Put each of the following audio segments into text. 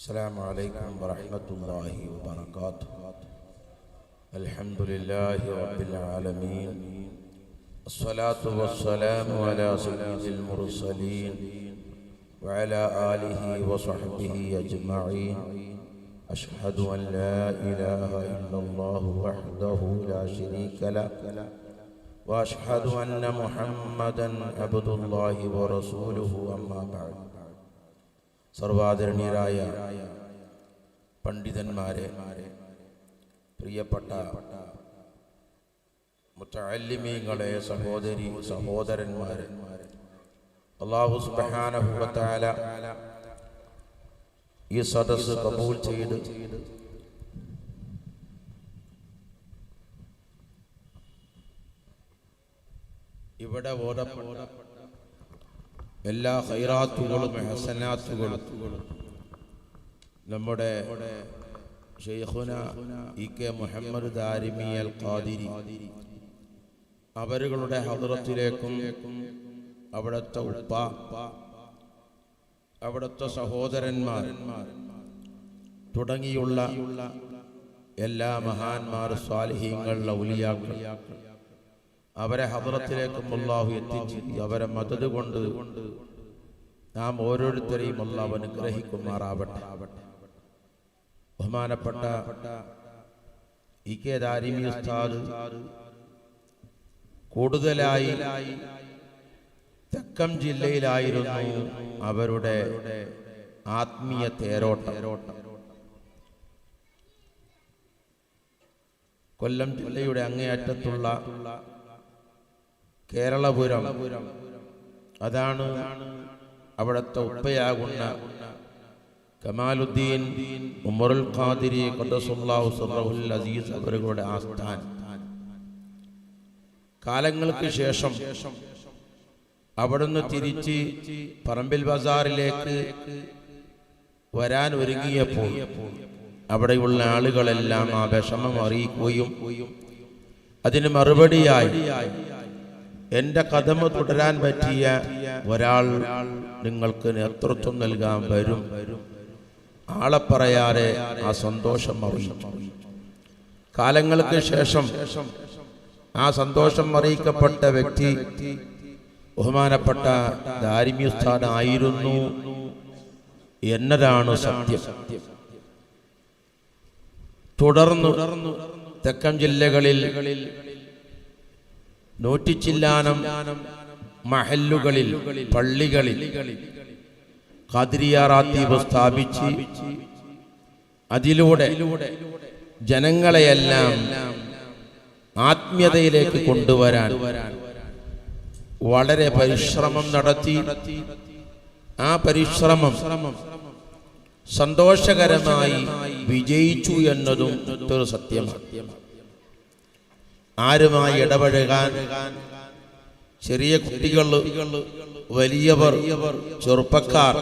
السلام عليكم ورحمة الله وبركاته. الحمد لله رب العالمين. الصلاة والسلام على سيد المرسلين وعلى آله وصحبه أجمعين. أشهد أن لا إله إلا الله وحده لا شريك له. وأشهد أن محمدا عبد الله ورسوله أما بعد. സർവാദരണീയരായ പണ്ഡിതന്മാരെ പ്രിയപ്പെട്ട മുത്തല്ലിമീങ്ങളെ സഹോദരി സഹോദരന്മാരെ അള്ളാഹു തആല ഈ സദസ് കബൂൽ ചെയ്ത് ഇവിടെ ഓതപ്പെട്ട എല്ലാ ഹൈറാത്തുകളും ഹസനാത്തുകളും. നമ്മുടെ ഇ കെ മുഹമ്മദ് ദാരിമി അൽ ഖാദിരി അവരുകളുടെ ഹദ്റത്തിലേക്കും അവിടുത്തെ ഉപ്പ അവിടുത്തെ സഹോദരന്മാർ തുടങ്ങിയുള്ള എല്ലാ മഹാന്മാർ സ്വാലിഹീങ്ങൾ ഔലിയാക്കൾ. അവരെ ഹദറത്തിലേക്ക് അള്ളാഹു എത്തിച്ച് അവരെ മതത് കൊണ്ട് നാം ഓരോരുത്തരെയും അള്ളാഹു അനുഗ്രഹിക്കുമാറാവട്ടെ. ബഹുമാനപ്പെട്ട ഇ കെ ഉസ്താദ് കൂടുതലായി തെക്കം ജില്ലയിലായിരുന്നു അവരുടെ ആത്മീയ തേരോട്ടം. കൊല്ലം ജില്ലയുടെ അങ്ങേയറ്റത്തുള്ള കേരളപുരം. അതാണ് അവിടുത്തെ ഉപ്പയാകുന്ന കമാലുദ്ദീൻ ഉമറുൽ ഖാദിരി അസീസ് അവരുടെ ആസ്ഥാനം. കാലങ്ങൾക്ക് ശേഷം അവിടുന്ന് തിരിച്ച് പറമ്പിൽ ബസാറിലേക്ക് വരാൻ ഒരുങ്ങിയപ്പോൾ അവിടെയുള്ള ആളുകളെല്ലാം ആ വിഷമം അറിയിക്കുകയും അതിന് മറുപടിയായി എന്റെ കഥമ തുടരാൻ പറ്റിയ ഒരാൾ നിങ്ങൾക്ക് നേതൃത്വം നൽകാൻ വരും. ആളെ പറയാതെ ആ സന്തോഷം അറിയിച്ചു. കാലങ്ങൾക്ക് ശേഷം ആ സന്തോഷം അറിയിക്കപ്പെട്ട വ്യക്തി ബഹുമാനപ്പെട്ട ദാരിമ്യസ്ഥാനായിരുന്നു. എന്നതാണ് സത്യം. തുടർന്നു തെക്കൻ ജില്ലകളിൽ നൂറ്റിച്ചില്ലാനം മഹല്ലുകളിൽ പള്ളികളിൽ ഖാദിരിയാറാത്തീപ് സ്ഥാപിച്ച് അതിലൂടെ ജനങ്ങളെയെല്ലാം ആത്മീയതയിലേക്ക് കൊണ്ടുവരാൻ വളരെ പരിശ്രമം നടത്തി. ആ പരിശ്രമം സന്തോഷകരമായി വിജയിച്ചു എന്നതും സത്യമാണ്. ആരുമായി ഇടപഴകാൻ ചെറിയ കുട്ടികൾ വലിയവർ ചെറുപ്പക്കാർ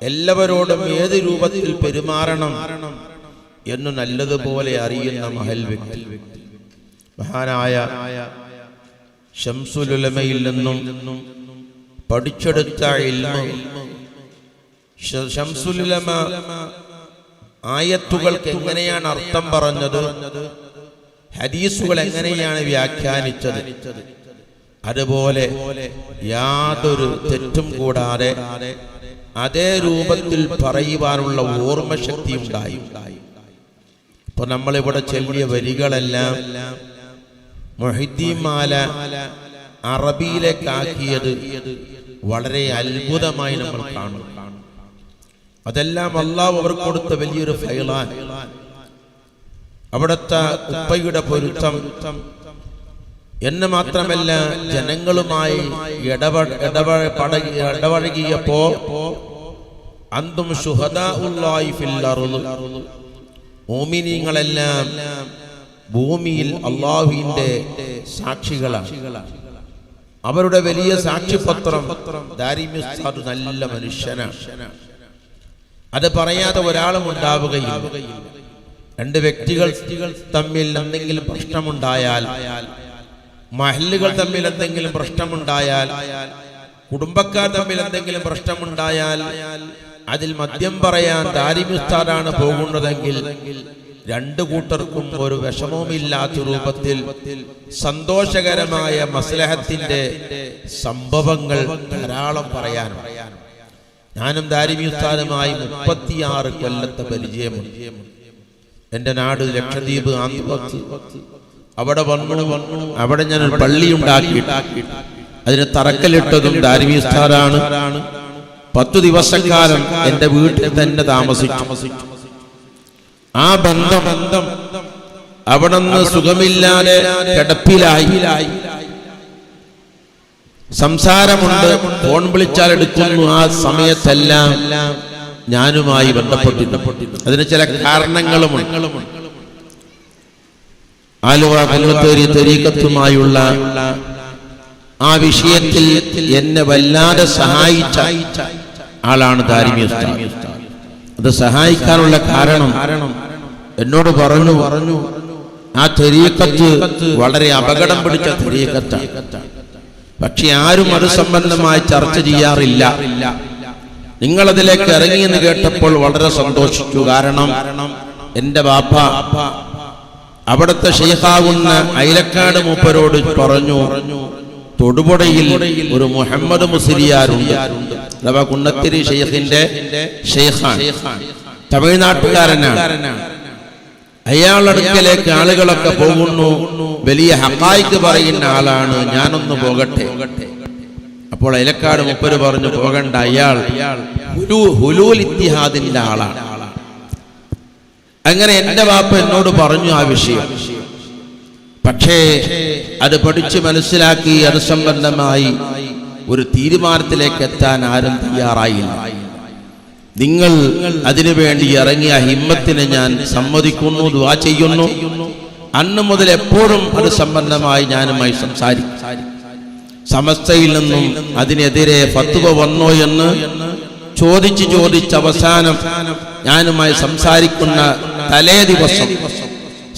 എല്ലാവരോടും ഏത് രൂപത്തിൽ പെരുമാറണം എന്ന് നല്ലതുപോലെ അറിയുന്ന മഹൽ വ്യക്തി. മഹാനായ ഷംസുലുലമയിൽ നിന്നും പഠിച്ചെടുത്ത ഷംസുലുലമ ആയത്തുകൾക്ക് എങ്ങനെയാണ് അർത്ഥം പറഞ്ഞത്? ഹദീസുകൾ എങ്ങനെയാണ് വ്യാഖ്യാനിച്ചത്? അതുപോലെ യാതൊരു തെറ്റും കൂടാതെ അതേ രൂപത്തിൽ പറയുവാനുള്ള ഓർമ്മശക്തി ഉണ്ടായി. ഇപ്പൊ നമ്മളിവിടെ ചെല്ലിയ വരികളെല്ലാം മൊഹിദ്ദീമാല അറബിയിലേക്കാക്കിയത് വളരെ അത്ഭുതമായി നമ്മൾ കാണും. അതെല്ലാം അള്ളാഹ് അവർ കൊടുത്ത വലിയൊരു ഫൈലാൻ അവിടുത്തെ ഉപ്പയുടെ പൊരുത്തം. എന്നെ മാത്രമല്ല ജനങ്ങളുമായി ഇടപഴകിയപ്പോ അന്തും മോമിനിങ്ങളെല്ലാം ഭൂമിയിൽ അള്ളാഹുവിന്റെ സാക്ഷികളാണ്. അവരുടെ വലിയ സാക്ഷിപത്രം ദാരിമ്യസ്ഥാദ് നല്ല മനുഷ്യനാണ്. അത് പറയാതെ ഒരാളും ഉണ്ടാവുകയില്ല. രണ്ട് വ്യക്തികൾ തമ്മിൽ എന്തെങ്കിലും പ്രശ്നമുണ്ടായാൽ മഹല്ലുകൾ തമ്മിൽ എന്തെങ്കിലും പ്രശ്നമുണ്ടായാൽ കുടുംബക്കാർ തമ്മിൽ എന്തെങ്കിലും പ്രശ്നമുണ്ടായാൽ അതിൽ മദ്യം പറയാൻ ദാരിമിസ്താറാണ് പോകുന്നതെങ്കിൽ രണ്ടു കൂട്ടർക്കും ഒരു വിഷമവുമില്ലാത്ത രൂപത്തിൽ സന്തോഷകരമായ മസ്ലഹത്തിന്റെ സംഭവങ്ങൾ ധാരാളം പറയാൻ ഞാനും ദാരിമിസ്താനുമായി മുപ്പത്തിയാറ് കൊല്ലത്തെ പരിചയമുണ്ട്. എന്റെ നാട് ലക്ഷദ്വീപ് ആന്ധ്രപ്രദേശ്. അവിടെ വന്നു അവിടെ ഞാൻ പള്ളി ഉണ്ടാക്കി. അതിന് തറക്കല്ലിട്ടതും ദാരിമിസ്ഥാനാണ് പത്തു ദിവസക്കാലം എന്റെ വീട്ടിൽ തന്നെ താമസിച്ചു. ആ ബന്ധം ബന്ധം അവിടെ നിന്ന് സുഖമില്ലാതെ കിടപ്പിലായി. സംസാരമുണ്ട് ഫോൺ വിളിച്ചാൽ എടുക്കുന്നു ആ സമയത്തെല്ലാം. ഞാനുമായി ബന്ധപ്പെട്ടിട്ടുണ്ട് അതിന് ചില കാരണങ്ങളുമുണ്ട്. ആലുവ കൊല്ലത്തേരി തെരീക്കത്തുമായുള്ള ആ വിഷയത്തിൽ എന്നെ വല്ലാതെ സഹായിച്ച ആളാണ് ദാരിമി അത് സഹായിക്കാനുള്ള കാരണം എന്നോട് പറഞ്ഞു. പറഞ്ഞു. ആ തെരീക്കത്ത് വളരെ അപകടം പിടിച്ച തെരീക്കത്താണ്. പക്ഷെ ആരും അത് സംബന്ധമായി ചർച്ച ചെയ്യാറില്ല. നിങ്ങൾ അതിലേക്ക് ഇറങ്ങിയെന്ന് കേട്ടപ്പോൾ വളരെ സന്തോഷിച്ചു. കാരണം എന്റെ ബാപ്പ അവിടുത്തെ ഷെയ്ഖാവുന്ന അയലക്കാട് മൂപ്പരോട് പറഞ്ഞു തൊടുപുഴയിൽ ഒരു മുഹമ്മദ് മുസ്ലിയാരുണ്ട് അഥവാ കുണ്ണത്തിരി ഷെയ്ഖിന്റെ ഷെയ്ഖാണ് തമിഴ്നാട്ടുകാരനാണ്. അയാളടുക്കലേക്ക് ആളുകളൊക്കെ പോകുന്നു. വലിയ ഹക്കായിക്ക് പറയുന്ന ആളാണ്. ഞാനൊന്ന് പോകട്ടെ. അപ്പോൾ അയലക്കാട് മുപ്പര് പറഞ്ഞു പോകണ്ട അയാൾ ഹുലൂ- ഹുലൂൽ ഇത്തിഹാദിന്റെ ആളാണ് അങ്ങനെ എന്റെ വാപ്പ എന്നോട് പറഞ്ഞു ആ വിഷയം. പക്ഷേ അത് പഠിച്ചു മനസ്സിലാക്കി അത് സംബന്ധമായി ഒരു തീരുമാനത്തിലേക്ക് എത്താൻ ആരും തയ്യാറായില്ല. നിങ്ങൾ അതിനുവേണ്ടി ഇറങ്ങിയ ഹിമ്മത്തിന് ഞാൻ സമ്മതിക്കുന്നു ദുവാ ചെയ്യുന്നു. അന്ന് മുതൽ എപ്പോഴും അത് സംബന്ധമായി ഞാനുമായി സംസാരിക്കും. സമസ്തയിൽ നിന്നും അതിനെതിരെ ഫത്തുവ വന്നോ എന്ന് ചോദിച്ച് ചോദിച്ച് അവസാനം ഞാനുമായി സംസാരിക്കുന്ന തലേ ദിവസം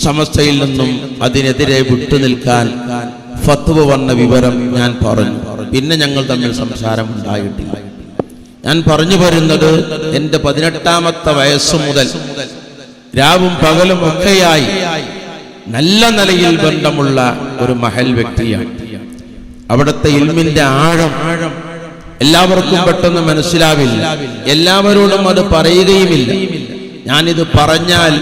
സമസ്തയിൽ നിന്നും അതിനെതിരെ വിട്ടുനിൽക്കാൻ ഫത്തുവ വന്ന വിവരം ഞാൻ പറഞ്ഞു. പിന്നെ ഞങ്ങൾ തമ്മിൽ സംസാരം ഉണ്ടായിട്ടില്ല. ഞാൻ പറഞ്ഞു വരുന്നത് എന്റെ പതിനെട്ടാമത്തെ വയസ്സ് മുതൽ രാവും പകലും ഒക്കെയായി നല്ല നിലയിൽ ബന്ധമുള്ള ഒരു മഹൽ വ്യക്തിയാണ്. അവിടുത്തെ ഇൽമിന്റെ ആഴം എല്ലാവർക്കും പെട്ടെന്ന് മനസ്സിലാവില്ല. എല്ലാവരോടും അത് പറയുകയുമില്ല. ഞാനിത് പറഞ്ഞാൽ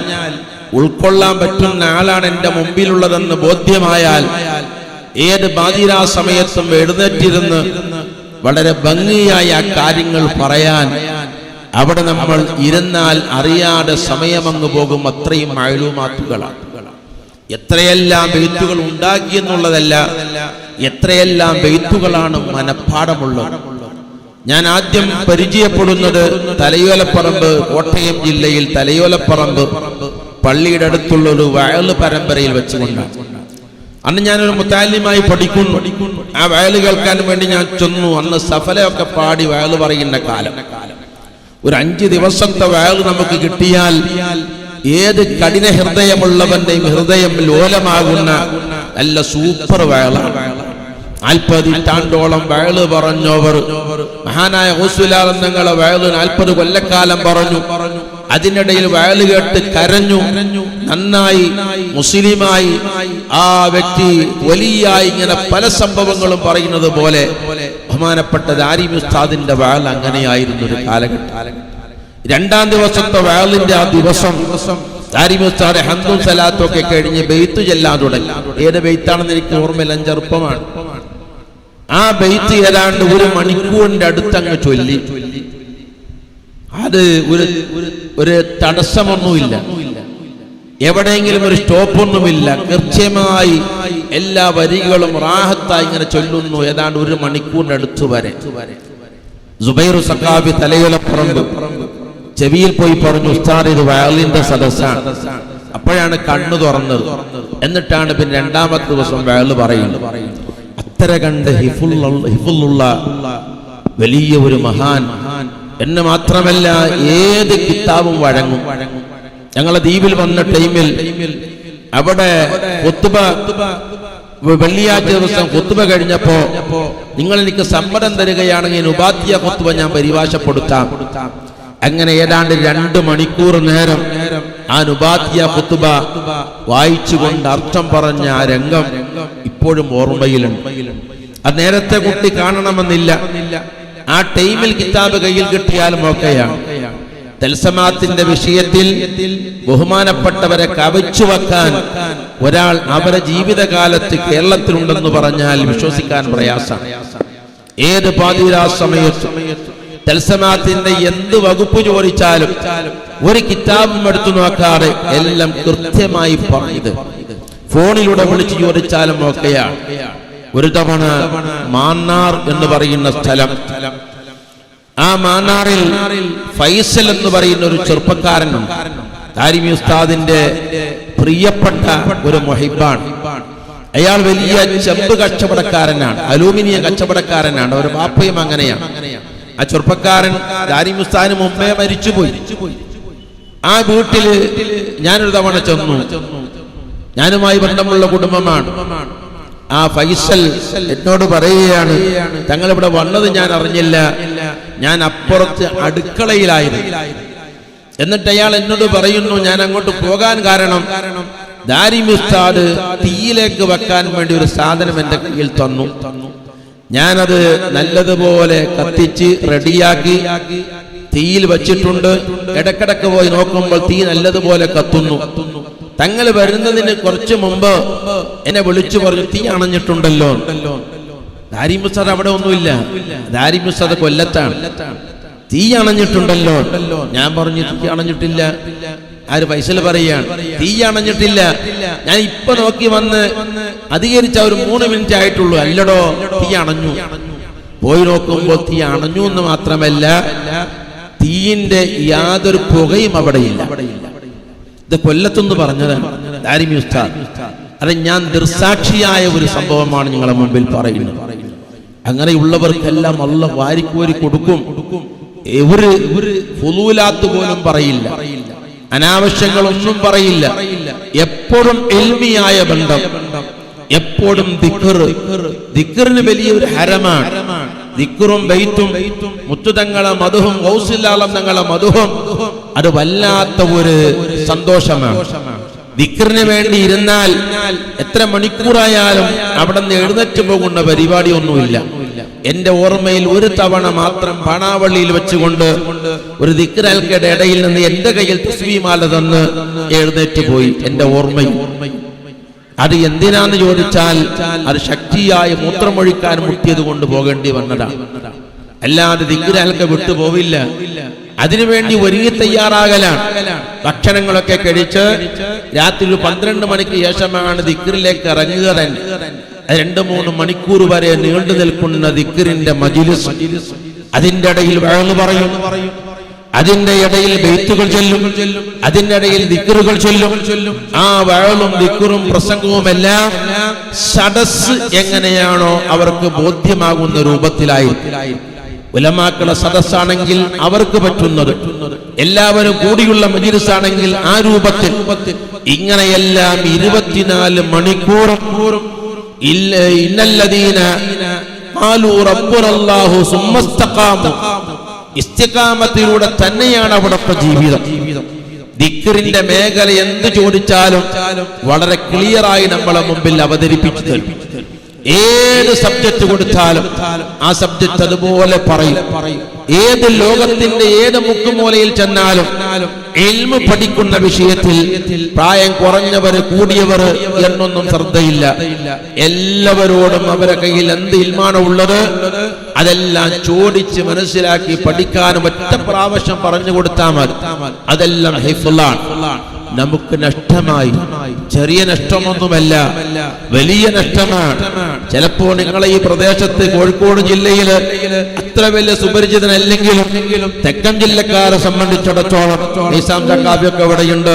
ഉൾക്കൊള്ളാൻ പറ്റുന്ന ആളാണ് എന്റെ മുമ്പിലുള്ളതെന്ന് ബോധ്യമായാൽ ഏത് ബാധിരാ സമയത്തും എഴുന്നേറ്റിരുന്ന് വളരെ ഭംഗിയായി ആ കാര്യങ്ങൾ പറയാൻ അവിടെ നമ്മൾ ഇരുന്നാൽ അറിയാതെ സമയമങ്ങ് പോകും. അത്രയും മായലുമാത്തുകളാണ് എത്രയെല്ലാം എഴുത്തുകൾ ഉണ്ടാക്കി എന്നുള്ളതല്ല എത്രയെല്ലാം വെയ്ത്തുകളാണ് മനഃപ്പാടമുള്ളത്. ഞാൻ ആദ്യം പരിചയപ്പെടുന്നത് തലയോലപ്പറമ്പ് കോട്ടയം ജില്ലയിൽ തലയോലപ്പറമ്പ് പള്ളിയുടെ അടുത്തുള്ള ഒരു വയൽ പരമ്പരയിൽ വെച്ചുകൊണ്ടാണ്. അന്ന് ഞാനൊരു മുത്താലിമായി പഠിക്കുന്നു. ആ വയൽ കേൾക്കാൻ വേണ്ടി ഞാൻ ചെന്നു. അന്ന് സഫലയൊക്കെ പാടി വയൽ പറയുന്ന കാലം. ഒരു അഞ്ച് ദിവസത്തെ വയൽ നമുക്ക് കിട്ടിയാൽ ഏത് കഠിന ഹൃദയമുള്ളവന്റെയും ഹൃദയം ലോലമാകുന്ന നല്ല സൂപ്പർ വേള. നാൽപ്പതിറ്റാണ്ടോളം വയൾ പറഞ്ഞവർ. മഹാനായ ഹോസ്വിലാനന്ദങ്ങളെ വയൾ നാൽപ്പത് കൊല്ലക്കാലം പറഞ്ഞു. അതിനിടയിൽ വയൽ കേട്ട് കരഞ്ഞു. നന്നായി മുസ്ലിമായി ആ വ്യക്തി വലിയായി ഇങ്ങനെ പല സംഭവങ്ങളും പറയുന്നത് പോലെ ബഹുമാനപ്പെട്ട ദാരി ഉസ്താദിന്റെ വയൽ അങ്ങനെയായിരുന്നു ഒരു കാലഘട്ടം. രണ്ടാം ദിവസത്തെ വയലിന്റെ ആ ദിവസം ദാരിം ഉസ്താദ് ഹന്തും ഒക്കെ കഴിഞ്ഞ് ബെയ്ത്ത് ചെല്ലാൻ തുടങ്ങി. ഏത് ബെയ്ത്താണെന്ന് എനിക്ക് ഓർമ്മയില്ല ചെറുപ്പമാണ് ആ ബെയ്ത്ത് ഏതാണ്ട് ഒരു മണിക്കൂറിന്റെ അടുത്തങ്ങ് ചൊല്ലി. അത് ഒരു ഒരു തടസ്സമൊന്നുമില്ല. എവിടെയെങ്കിലും ഒരു സ്റ്റോപ്പൊന്നുമില്ല. കൃത്യമായി എല്ലാ വരികളും റാഹത്തായി ഇങ്ങനെ ചൊല്ലുന്നു ഏതാണ്ട് ഒരു മണിക്കൂറിന്റെ അടുത്ത് വരെ. സുബൈറു സക്കാബി തലയുലപ്പുറമ്പ്. ചെവിയിൽ പോയി പറഞ്ഞു ഉസ്താദ് ഇത് വയലിന്റെ സദസ്സാണ്. അപ്പോഴാണ് കണ്ണു തുറന്നത്. എന്നിട്ടാണ് പിന്നെ രണ്ടാമത്തെ ദിവസം വയൽ പറയുന്നത്. അത്ര കണ്ട് ഹിഫുള്ള വലിയ ഒരു മഹാൻ. എന്നെ മാത്രമല്ല ഏത് കിതാബും വഴങ്ങും. ഞങ്ങളെ ദ്വീപിൽ വന്ന ടൈമിൽ അവിടെ വെള്ളിയാഴ്ച ദിവസം കുത്തുബ കഴിഞ്ഞപ്പോ നിങ്ങൾ എനിക്ക് സമ്മതം തരികയാണെങ്കിൽ ഉപാധ്യ കുത്തുബ ഞാൻ പരിഭാഷപ്പെടുത്താം. അങ്ങനെ ഏതാണ്ട് രണ്ട് മണിക്കൂർ നേരം ആ നുബാത്തിയ കുത്തുബ വായിച്ചുകൊണ്ട് അർത്ഥം പറഞ്ഞ ആ രംഗം ഇപ്പോഴും ഓർമ്മയിലുണ്ട്. അത് നേരത്തെ കുട്ടി കാണണമെന്നില്ല. ആ ടൈമിൽ കിതാബ് കയ്യിൽ കിട്ടിയാലും ഒക്കെയാണ് തൽസമാത്തിന്റെ വിഷയത്തിൽ ബഹുമാനപ്പെട്ടവരെ കവച്ചു വെക്കാൻ ഒരാൾ അവരെ ജീവിതകാലത്ത് കേരളത്തിലുണ്ടെന്ന് പറഞ്ഞാൽ വിശ്വസിക്കാൻ പ്രയാസമാണ്. ഏത് പാതിരാ സമയത്തും തൽസമാത്തിന്റെ എന്ത് വകുപ്പ് ചോദിച്ചാലും ഒരു കിതാബും എടുത്തു നോക്കാതെ എല്ലാം കൃത്യമായി പറഞ്ഞത്. ഫോണിലൂടെ വിളിച്ചു ചോദിച്ചാലും ഒക്കെയാണ് ഒരു തവണ മാന്നാർ എന്ന് പറയുന്ന സ്ഥലം. ആ മാന്നാറിൽ ഫൈസൽ എന്ന് പറയുന്ന ഒരു ചെറുപ്പക്കാരനുണ്ട്. താരിമി ഉസ്താദിന്റെ പ്രിയപ്പെട്ട ഒരു മൊഹിബാണ്. അയാൾ വലിയ ചെമ്പ് കച്ചവടക്കാരനാണ് അലൂമിനിയം കച്ചവടക്കാരനാണ് ഒരു ബാപ്പയും അങ്ങനെയാണ്. ആ ചെറുപ്പക്കാരൻ താരിമി ഉസ്താദിന് മുമ്പേ മരിച്ചുപോയി. ആ വീട്ടിൽ ഞാനൊരു തവണ ചെന്നു. ഞാനുമായി ബന്ധമുള്ള കുടുംബമാണ്. ആ ഫൈസൽ എന്നോട് പറയുകയാണ് തങ്ങൾ ഇവിടെ വന്നത് ഞാൻ അറിഞ്ഞില്ല. ഞാൻ അപ്പുറത്ത് അടുക്കളയിലായിരുന്നു. എന്നിട്ട് അയാൾ എന്നോട് പറയുന്നു ഞാൻ അങ്ങോട്ട് പോകാൻ കാരണം ദാരിമുസ്താദ് തീയിലേക്ക് വെക്കാൻ വേണ്ടി ഒരു സാധനം എന്റെ കയ്യിൽ തന്നു തന്നു. ഞാനത് നല്ലതുപോലെ കത്തിച്ച് റെഡിയാക്കി തീയിൽ വച്ചിട്ടുണ്ട്. ഇടക്കിടക്ക് പോയി നോക്കുമ്പോൾ തീ നല്ലതുപോലെ കത്തുന്നു. തങ്ങൾ വരുന്നതിന് കുറച്ചു മുമ്പ് എന്നെ വിളിച്ചു പറഞ്ഞു തീ അണഞ്ഞിട്ടുണ്ടല്ലോ. ദാരിമുസ്താദ് അവിടെ ഒന്നുമില്ല. ദാരിമുസ്താദ് കൊല്ലത്താണ്. തീ അണഞ്ഞിട്ടുണ്ടല്ലോ. ഞാൻ പറഞ്ഞു തീ അണഞ്ഞിട്ടില്ല. ആര് പൈസൽ പറയാണ് തീ അണഞ്ഞിട്ടില്ല. ഞാൻ ഇപ്പൊ നോക്കി വന്ന് അധികരിച്ച ഒരു മൂന്ന് മിനിറ്റ് ആയിട്ടുള്ളൂ. അല്ലടോ തീ അണഞ്ഞു. പോയി നോക്കുമ്പോൾ തീ അണഞ്ഞു എന്ന് മാത്രമല്ല തീയിന്റെ യാതൊരു പുകയും അവിടെയില്ല. ഇത് കൊല്ലത്തുനിന്ന് പറഞ്ഞതാണ് ദാരിമി ഉസ്താദ്. അത് ഞാൻ ദൃസാക്ഷിയായ ഒരു സംഭവമാണ് നിങ്ങളെ മുമ്പിൽ പറയുന്നത്. അങ്ങനെയുള്ളവർക്കെല്ലാം അല്ല വാരിക്കോരി കൊടുക്കും. ഒരു ഫുലൂലാത്ത് പോലും പറയില്ല. അനാവശ്യങ്ങളൊന്നും പറയില്ല. എപ്പോഴും എൽമിയായ ബന്ധം. എപ്പോഴും ദിക്കറിന് വലിയൊരു ഹരമാണ്. ദിക്കറും ബൈത്തും മുത്തുതങ്ങളെ മധുഹും ഹൗസില്ലാളം തങ്ങളെ മധുഹും അത് വല്ലാത്ത ഒരു സന്തോഷമാണ്. ദിക്കറിന് വേണ്ടി ഇരുന്നാൽ എത്ര മണിക്കൂറായാലും അവിടെ നിന്ന് എഴുന്നേറ്റ് പോകുന്ന പരിപാടി ഒന്നുമില്ല എന്റെ ഓർമ്മയിൽ ഒരു തവണ മാത്രം പാണാവള്ളിയിൽ വെച്ചുകൊണ്ട് ഒരു ദിക്കരൽക്കയുടെ ഇടയിൽ നിന്ന് എന്റെ കയ്യിൽ തസ്വീമാല തന്ന് എഴുന്നേറ്റ് പോയി. എന്റെ ഓർമ്മയിൽ. അത് എന്തിനാന്ന് ചോദിച്ചാൽ അത് ശക്തിയായ മൂത്രമൊഴിക്കാൻ മുട്ടിയത് കൊണ്ട് പോകേണ്ടി വന്നതാണ് അല്ലാതെ ദിക്കുരാൽക്ക വിട്ടുപോവില്ല അതിനുവേണ്ടി ഒരുങ്ങി തയ്യാറാകലാണ്. ഭക്ഷണങ്ങളൊക്കെ കഴിച്ച് രാത്രി ഒരു പന്ത്രണ്ട് മണിക്ക് ശേഷമാണ് ദിക്കറിലേക്ക് ഇറങ്ങുക തന്നെ. രണ്ട് മൂന്ന് മണിക്കൂർ വരെ നീണ്ടു നിൽക്കുന്ന ദിക്കറിന്റെ മജിലിസ്. അതിന്റെ ഇടയിൽ വഴന്നു പറയും. അതിന്റെ ഇടയിൽ ബെയ്ത്തുകൾ ചൊല്ലും. അതിന്റെ ഇടയിൽ ദിക്കറുകൾ ചൊല്ലും. ആ വഴലും ദിക്കറും പ്രസംഗവും എല്ലാം സദസ് എങ്ങനെയാണോ അവർക്ക് ബോധ്യമാകുന്ന രൂപത്തിലായി ഉലമാക്കളെ സദസ്സാണെങ്കിൽ അവർക്ക് പറ്റുന്നത്. എല്ലാവരും കൂടിയുള്ള മജിരിസാണെങ്കിൽ ആ രൂപത്തിൽ. ഇങ്ങനെയെല്ലാം ഇരുപത്തിനാല് മണിക്കൂറും ഇന്നല്ലദീന ഇസ്തിഖാമത്തിലൂടെ തന്നെയാണ് അവിടുത്തെ ജീവിതം. ദിക്കറിന്റെ മേഖല എന്ത് ചോദിച്ചാലും വളരെ ക്ലിയറായി നമ്മളെ മുമ്പിൽ അവതരിപ്പിച്ചു തരും. ഏത് സബ്ജക്റ്റ് കൊടുത്താലും ആ സബ്ജക്റ്റ് അതുപോലെ പറയും. ഏത് ലോകത്തിന്റെ ഏത് മുക്കുമൂലയിൽ ചെന്നാലും എൽമ് പഠിക്കുന്ന വിഷയത്തിൽ പ്രായം കുറഞ്ഞവർ കൂടിയവർ എന്നൊന്നും ശ്രദ്ധയില്ല. എല്ലാവരോടും അവരെ കയ്യിൽ എന്ത് ഇൽമാണ് ഉള്ളത് അതെല്ലാം ചോദിച്ച് മനസ്സിലാക്കി പഠിക്കാനും ഒറ്റ പ്രാവശ്യം പറഞ്ഞു കൊടുത്താൽ മതി. അതെല്ലാം ഹിഫുള്ളാണ്. നമുക്ക് നഷ്ടമായി. ചെറിയ നഷ്ടമൊന്നുമല്ല. വലിയ നഷ്ടമാണ്. ചിലപ്പോ നിങ്ങളെ ഈ പ്രദേശത്ത് കോഴിക്കോട് ജില്ലയിൽ അത്ര വലിയ സുപരിചിതനല്ലെങ്കിലും തെക്കൻ ജില്ലക്കാരെ സംബന്ധിച്ചിടത്തോളം നിസാം ചക്കാബിയൊക്കെ ഇവിടെയുണ്ട്.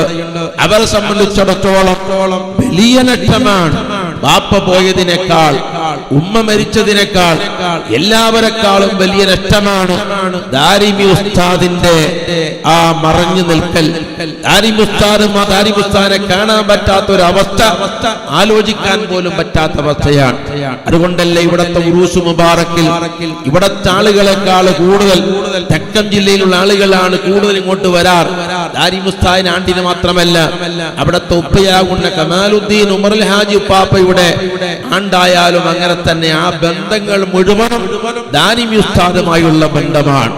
അവരെ സംബന്ധിച്ചിടത്തോളം വലിയ നഷ്ടമാണ്. ബാപ്പ പോയതിനേക്കാൾ ഉമ്മ മരിച്ചതിനേക്കാൾ എല്ലാവരെക്കാളും വലിയ നഷ്ടമാണ് ദാരിമി ഉസ്താദിന്റെ ആ മറഞ്ഞു നിൽക്കൽ. ദാരിമി ഉസ്താദും ദാരിമി ഉസ്താദിനെ കാണാൻ പറ്റാത്ത ഒരു അവസ്ഥ ആലോചിക്കാൻ പോലും പറ്റാത്ത അവസ്ഥയാണ് അതുകൊണ്ടല്ലേ ഇവിടത്തെ ഉറൂസ് മുബാറക്കിൽ ഇവിടത്തെ ആളുകളെക്കാൾ കൂടുതൽ തെക്കൻ ജില്ലയിലുള്ള ആളുകളാണ് കൂടുതൽ ഇങ്ങോട്ട് വരാർ ദാരിമുസ്താദിന് ആണ്ടിന് മാത്രമല്ല അവിടത്തെ ഉപ്പയാകുന്ന കമാലുദ്ദീൻ ഉമർ ഹാജി ഉപ്പാപ്പ ഇവിടെ ആണ്ടായാലും അങ്ങനെ തന്നെ ആ ബന്ധങ്ങൾ മുഴുവനും ദാനിമ്യുസ്താദമായുള്ള ബന്ധമാണ്.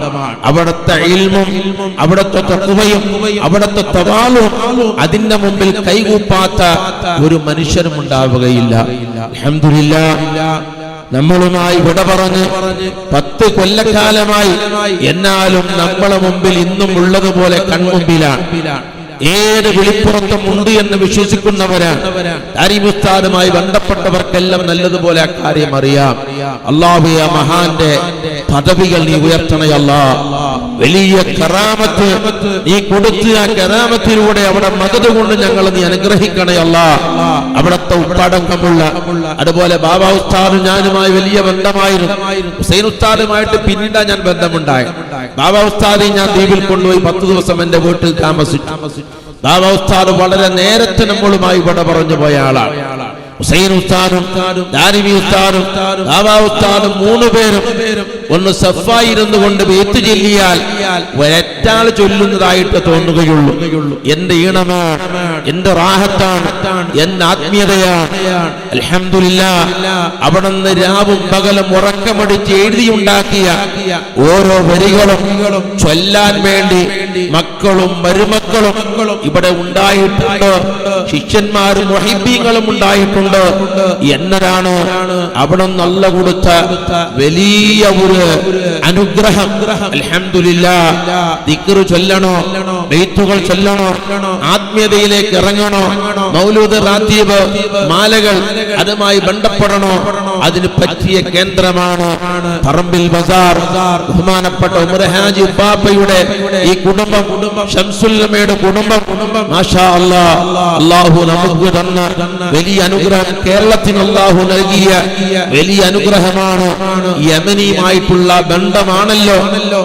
അവിടത്തെ ഇൽമും അവിടത്തെ തക്കുവയും അവിടത്തെ തവാലും അതിന്റെ മുമ്പിൽ കൈകൂപ്പാത്ത ഒരു മനുഷ്യനും ഉണ്ടാവുകയില്ല. നമ്മളുമായി വിട പറഞ്ഞ് പത്ത് കൊല്ലക്കാലമായി എന്നാലും നമ്മളെ മുമ്പിൽ ഇന്നും ഉള്ളതുപോലെ കൺമുമ്പിലാണ്. ഏത് വിളിപ്പുറത്തും ഉണ്ട് എന്ന് വിശ്വസിക്കുന്നവരാണ്. അരിമുസ്താദുമായി ബന്ധപ്പെട്ടവർക്കെല്ലാം നല്ലതുപോലെ അക്കാര്യം കാര്യം അറിയാം. അള്ളാഹു മഹാന്റെ പദവികൾ നീ ഉയർത്തണയല്ല വലിയ കറാമത്ത് നീ കൊടുത്ത് ആ കറാമത്തിലൂടെ അവിടെ മകത് കൊണ്ട് ഞങ്ങൾ നീ അനുഗ്രഹിക്കണയല്ല അവിടത്തെ ഉപ്പടക്കമുള്ള അതുപോലെ ബാബാ ഉസ്താദും ഞാനുമായി വലിയ ബന്ധമായിരുന്നു. ഹുസൈൻ ഉസ്താദുമായിട്ട് പിന്നീട് ഞാൻ ബന്ധമുണ്ടായി. ബാബാ ഉസ്താദെ ഞാൻ ദ്വീപിൽ കൊണ്ടുപോയി പത്ത് ദിവസം എന്റെ വീട്ടിൽ താമസിച്ചു. ഉസ്താദ് വളരെ നേരത്തെ നമ്മളുമായി ഇവിടെ പറഞ്ഞു പോയ ആളാണ്. ഹുസൈൻ ഉസ്താദും ദാരിമി ഉസ്താദും ബാബാ ഉസ്താദും മൂന്ന് പേരും ഒന്ന് സഫായിരുന്നു കൊണ്ട് വേത്ത് ചൊല്ലിയാൽ ഒരറ്റാൾ ചൊല്ലുന്നതായിട്ട് തോന്നുകയുള്ളൂ. എന്റെ ഈണമാണ് എന്റെ റാഹത്താണ് എന്റെ ആത്മീയതയാണ്. അൽഹംദുലില്ലാ അവിടുന്ന് രാവും പകലും ഉറക്കമടിച്ച് എഴുതിയുണ്ടാക്കിയ ഓരോ വരികളും ചൊല്ലാൻ വേണ്ടി മക്കളും മരുമക്കളും ഇവിടെ ഉണ്ടായിട്ടുണ്ട്. ശിഷ്യന്മാരും മൊഹിബീങ്ങളും ഉണ്ടായിട്ടുണ്ട്. എന്നതാണ് അവിടെ നല്ല കൊടുത്ത വലിയ ഒരു അനുഗ്രഹം. അൽഹംദുലില്ലാ. ദിക്റ് ചൊല്ലണോ? ബെയ്ത്തുകൾ ചൊല്ലണോ? ആത്മീയതയിലേക്ക് ഇറങ്ങണോ? മൗലൂദ് റാത്തീബ് മാലകൾ അതുമായി ബന്ധപ്പെടണോ? അതിന് പറ്റിയ കേന്ദ്രമാണ് പറമ്പിൽ ബസാർ. ബഹുമാനപ്പെട്ട ഉമർ ഹാജി ഉപ്പാപ്പയുടെ ഈ കുടുംബം ഷംസുല്ലമ്മയുടെ കുടുംബം മാഷാ അല്ലാ അള്ളാഹു നമുക്ക് തന്ന വലിയ അനുഗ്രഹം കേരളത്തിന് അള്ളാഹു നൽകിയ വലിയ അനുഗ്രഹമാണ്. യമനിയുമായിട്ടുള്ള ബന്ധമാണല്ലോ.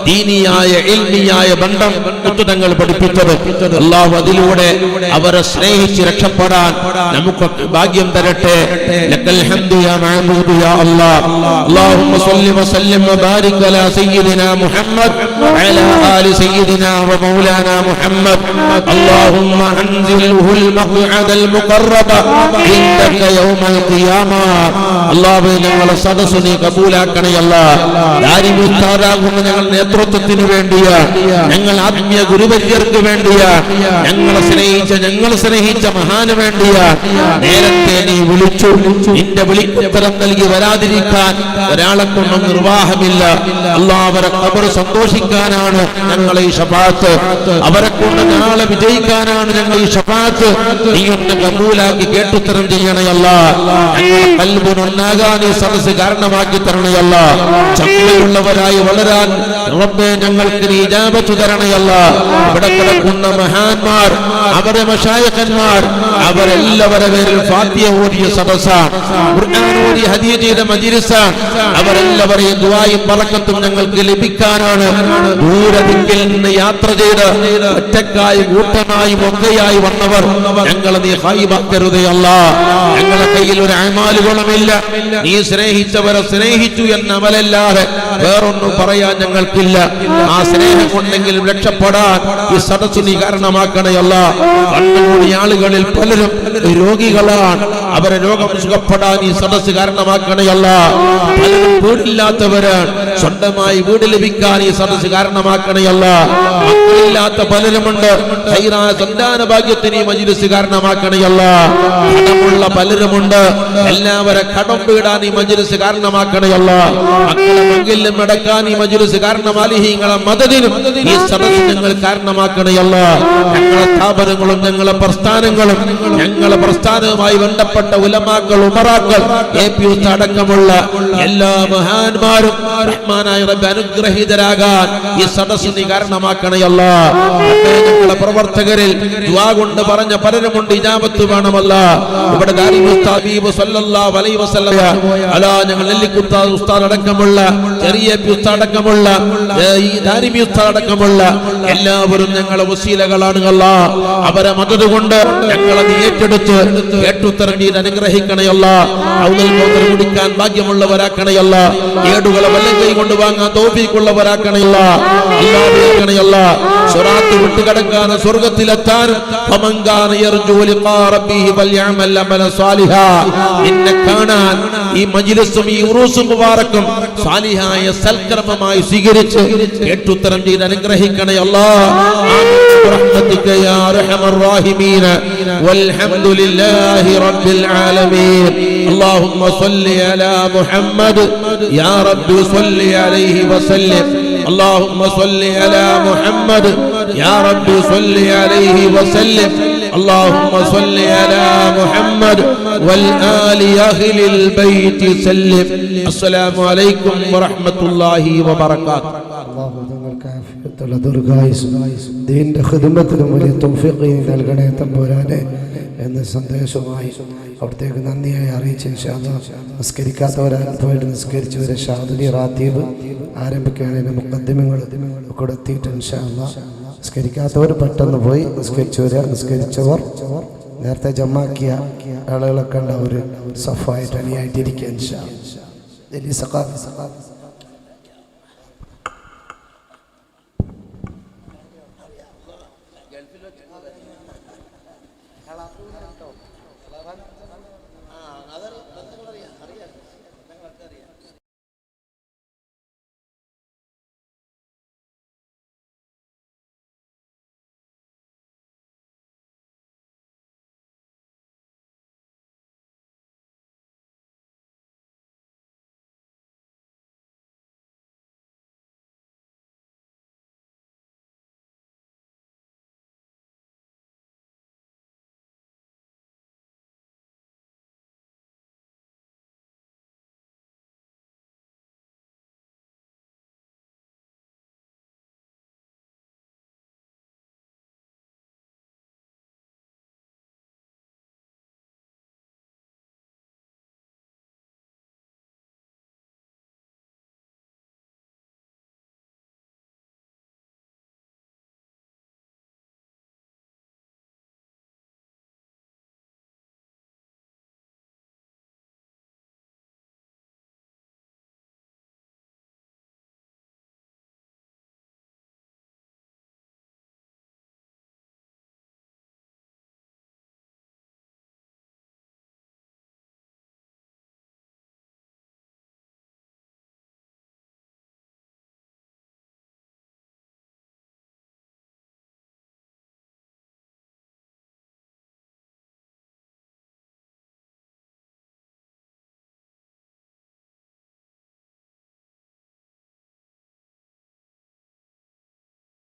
ദീനിയായ ഇൽമിയായ ബന്ധം. കുത്തുതങ്ങൾ പഠിപ്പിച്ചത് അള്ളാഹു അതിലൂടെ അവരെ സ്നേഹിച്ച് രക്ഷപ്പെടാൻ നമുക്കൊക്കെ ഭാഗ്യം തരട്ടെ ലക്കൽ ഹംദു യാ മഅബൂദു യാ അല്ലാഹ് اللهم صل وسلم وبارك على سيدنا محمد وعلى آل سيدنا ومولانا محمد اللهم أنزله المقعد المقرب عندك يوم القيامة അള്ളാഹു ഞങ്ങളെ സദസ് നീ കബൂലാക്കണയല്ല ദാരിമുസ്താദാകുന്ന ഞങ്ങൾ നേതൃത്വത്തിന് വേണ്ടിയാ ഞങ്ങൾ ആത്മീയ ഗുരുവര്യർക്ക് വേണ്ടിയ ഞങ്ങളെ സ്നേഹിച്ച ഞങ്ങളെ സ്നേഹിച്ച മഹാന് വേണ്ടിയ നേരത്തെ നീ വിളിച്ചു. നിന്റെ വിളിക്കുത്തരം നൽകി വരാതിരിക്കാൻ ഒരാളെ കൊണ്ടും നിർവാഹമില്ല. അള്ളാഹ് അവർ സന്തോഷിക്കാനാണ് ഞങ്ങൾ ഈ ഷപാത്ത് അവരെ കൊണ്ട് നാളെ വിജയിക്കാനാണ് ഞങ്ങൾ ഈ ഷപാത്ത് നീ ഒന്ന് കബൂലാക്കി കേട്ടുത്തരം ചെയ്യണയല്ല കൽബിനൊന്നാകാൻ ഈ സദസ് കാരണമാക്കി തരണയല്ല ചക്കയുള്ളവരായി വളരാൻ ഞങ്ങൾക്ക് നീ ജാപച്ചു തരണയല്ല ഇവിടെ കിടക്കുന്ന മഹാന്മാർ അവരെ മഷായക്കന്മാർ അവരെല്ലാവരുടെ പേരിൽ ഫാത്തിയ ഓടിയ സദസ്സാണ് അവരെല്ലാവരെയും ദുആയും പറക്കത്തും ഞങ്ങൾക്ക് ലഭിക്കാനാണ്. ദൂരദിക്കിൽ നിന്ന് യാത്ര ചെയ്ത് ഒറ്റക്കായി കൂട്ടനായി ഒക്കെയായി വന്നവർ ഞങ്ങളെ നീ ഹൈബക്കരുതേ ഭക്തരുതയല്ല ഞങ്ങളെ കയ്യിൽ ഒരു അമാലുകളുമില്ല നീ സ്നേഹിച്ചവരെ സ്നേഹിച്ചു എന്ന അമലല്ലാതെ വേറൊന്നും പറയാൻ ഞങ്ങൾക്കില്ല. ആ സ്നേഹം കൊണ്ടെങ്കിലും രക്ഷപ്പെടാൻ സദസ് നീ കാരണമാക്കണയല്ല കണ്ണുകൂടി ആളുകളിൽ പലരും രോഗികളാണ്. അവരെ രോഗം സുഖപ്പെടാൻ ഈ സദസ് കാരണമാക്കണയല്ല പലരും വീടില്ലാത്തവരാണ് സ്വന്തമായി വീട് ലഭിക്കാൻ ഈ സദസ് കാരണമാക്കണയല്ല മക്കളില്ലാത്ത പലരുമുണ്ട്. സന്താന ഭാഗ്യത്തിന് ഈ മജിലിസ് കാരണമാക്കണയല്ല കടമുള്ള പലരുമുണ്ട്. എല്ലാവരെ കടം വീടാൻ ഈ മജിലിസ് കാരണമാക്കണയല്ല മക്കളെ നടക്കാൻ അടക്കാൻ ഈ മജിലിസ് കാരണമാലിഹീങ്ങളെ മതത്തിനും ഈ സദസ് ഞങ്ങൾ കാരണമാക്കണയല്ല ഞങ്ങളെ സ്ഥാപനങ്ങളും ഞങ്ങളെ പ്രസ്ഥാനങ്ങളും ഞങ്ങളെ പ്രസ്ഥാനവുമായി ബന്ധപ്പെട്ട ബഹുമാനപ്പെട്ട ഉലമാക്കൾ ഉമറാക്കൾ എ പി യു അടക്കമുള്ള എല്ലാ മഹാന്മാരും റഹ്മാനായ റബ്ബ് അനുഗ്രഹീതരാകാൻ ഈ സദസ് നീ കാരണമാക്കണയല്ല ഞങ്ങളെ പ്രവർത്തകരിൽ ദുആ കൊണ്ട് പറഞ്ഞ പലരുമുണ്ട് ഇജാബത്ത് വേണമല്ല. ഇവിടെ ഹബീബ് സല്ലല്ലാഹു അലൈഹി വസല്ലം അലാ ഞങ്ങൾ നെല്ലിക്കുത്ത ഉസ്താദ് അടക്കമുള്ള ചെറിയ അടക്കമുള്ള ഈ ദാരിമി ഉസ്താദ് അടക്കമുള്ള എല്ലാവരും ഞങ്ങളുടെ വസീലകളാണ് അല്ലാ. അവരെ മദത് കൊണ്ട് ഞങ്ങളെ ഏറ്റെടുത്ത് കേട്ടുത്തരം ചെയ്ത് അനുഗ്രഹിക്കണയല്ല. ഔദൽ കൗതർ കുടിക്കാൻ ഭാഗ്യമുള്ളവരാക്കണയല്ല. ഏടുകളെ വല്ലം കൈ കൊണ്ട് വാങ്ങാൻ തോപ്പിക്കുള്ളവരാക്കണയല്ല അല്ലാതെയാക്കണയല്ല സ്വറാത്ത് വിട്ടുകിടക്കാതെ സ്വർഗത്തിലെത്താൻ നിന്നെ കാണാൻ ഈ മജ്ലിസും ഈ ഉറൂസും മുബാറക്കും സാലിഹായ സൽക്കർമ്മമായി സ്വീകരിച്ച് കേട്ടുത്തരം ചെയ്ത് അനുഗ്രഹിക്കണേ അല്ലാ برحمتك يا أرحم الراحمين والحمد لله رب العالمين اللهم صل على محمد يا رب صل عليه وسلم اللهم صل على محمد يا رب صل عليه وسلم اللهم صل على محمد والآل أهل البيت سلم السلام عليكم ورحمة الله وبركاته الله ആഫിയത്തുള്ള ദീർഘായുസ് ദീന്റെ ഹിദമത്തിനും വലിയ തോഫിക്കുകയും നൽകണേ തമ്പുരാനെ എന്ന സന്ദേശവുമായി അവിടത്തേക്ക് നന്ദിയായി അറിയിച്ചതിന് ഇൻഷാല്ലാ നിസ്കരിക്കാത്തവരാൻ പോയിട്ട് നിസ്കരിച്ചവരെ ഷാദുലി റാത്തീബ് ആരംഭിക്കുകയാണ് മുക്കദ്യമങ്ങൾ കൊടുത്തിട്ട് എത്തിയിട്ട് ഇൻഷാല്ലാ നിസ്കരിക്കാത്തവർ പെട്ടെന്ന് പോയി നിസ്കരിച്ചവരെ നിസ്കരിച്ചവർ നേരത്തെ ജമാക്കിയ ആളുകളൊക്കെ ഉണ്ട് അവർ സഫായിട്ട് അണിയായിട്ടിരിക്കുക ഇൻഷാ.